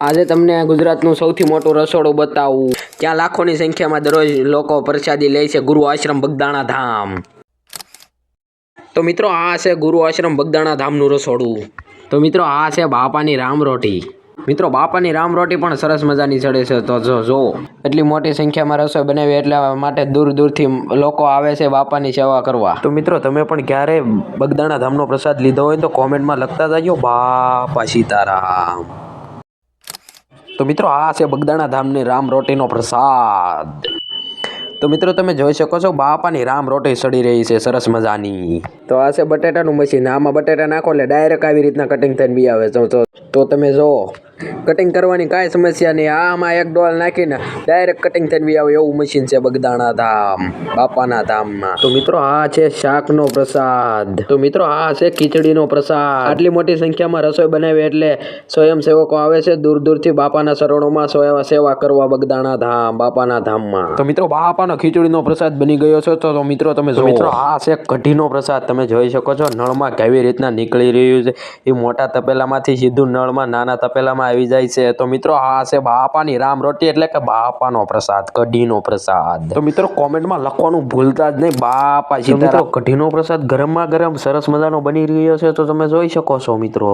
આજે તમને ગુજરાતનું સૌથી મોટું રસોડું બતાવું. ત્યાં લાખોની સંખ્યામાં દરરોજ લોકો પ્રસાદી લે છે ગુરુ આશ્રમ બગદાણા ધામ. તો મિત્રો, આ છે ગુરુ આશ્રમ બગદાણા ધામનું રસોડું. તો મિત્રો, આ છે બાપાની રામ રોટી. મિત્રો, બાપાની રામ રોટી પણ સરસ મજાની ચડે છે. તો જો જો. એટલી મોટી સંખ્યામાં રસોઈ બનાવી એટલા માટે દૂર દૂરથી લોકો આવે છે બાપાની સેવા કરવા. તો મિત્રો, તમે પણ ક્યારે બગદાણા ધામનો પ્રસાદ લીધો હોય તો કોમેન્ટમાં લખતા જાજો બાપા સીતારામ. તો મિત્રો આ છે બગદાણા ધામની રામ રોટીનો પ્રસાદ. તો મિત્રો તમે જોઈ શકો છો, બાપાની રામ રોટી સડી રહી છે, સરસ મજાની. તો આ છે બટેટાનું મશીન, આમાં બટેટા નાખો એટલે ડાયરેક્ટ આવી રીતના કટિંગ થઈને બી આવે. તો તો તમે જો કટિંગ કરવાની કાંઈ સમસ્યા નહીં. આમાં એક ડોલ નાખીને ડાયરેક્ટ કટિંગ થઈને બી આવે એવું મશીન છે બગદાણા ધામ બાપાના ધામમાં. તો મિત્રો આ છે શાકનો પ્રસાદ. તો મિત્રો આ છે ખીચડીનો પ્રસાદ. આટલી મોટી સંખ્યામાં રસોઈ બનાવી એટલે સ્વયંસેવકો આવે છે. દૂર દૂરથી બાપાના શરણોમાં સેવા સેવા કરવા બગદાણા ધામ બાપાના ધામમાં. તો મિત્રો બાપાનો ખીચડીનો પ્રસાદ બની ગયો છે. તો મિત્રો તમે જો મિત્રો આ છે કઢીનો પ્રસાદ. તમે જોઈ શકો છો નળમાં કેવી રીતના નીકળી રહ્યું છે. એ મોટા તપેલામાંથી સીધું નળમાં નાના તપેલામાં આવી જાય છે. તો મિત્રો આ છે બાપાની રામ રોટી એટલે કે બાપાનો પ્રસાદ કઢીનો પ્રસાદ. તો મિત્રો કોમેન્ટમાં લખવાનું ભૂલતા જ નહીં. બાપા મિત્રો કઢીનો પ્રસાદ ગરમમાં ગરમ સરસ મજાનો બની રહ્યો છે તો તમે જોઈ શકો છો મિત્રો.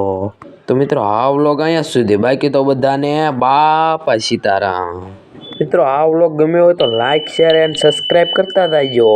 તો મિત્રો આ વ્લોગ અહીંયા સુધી. બાકી તો બધાને બાપા સીતારામ. મિત્રો આ વ્લોગ ગમ્યો હોય તો લાઈક શેર એન્ડ સબસ્ક્રાઈબ કરતા જાયજો.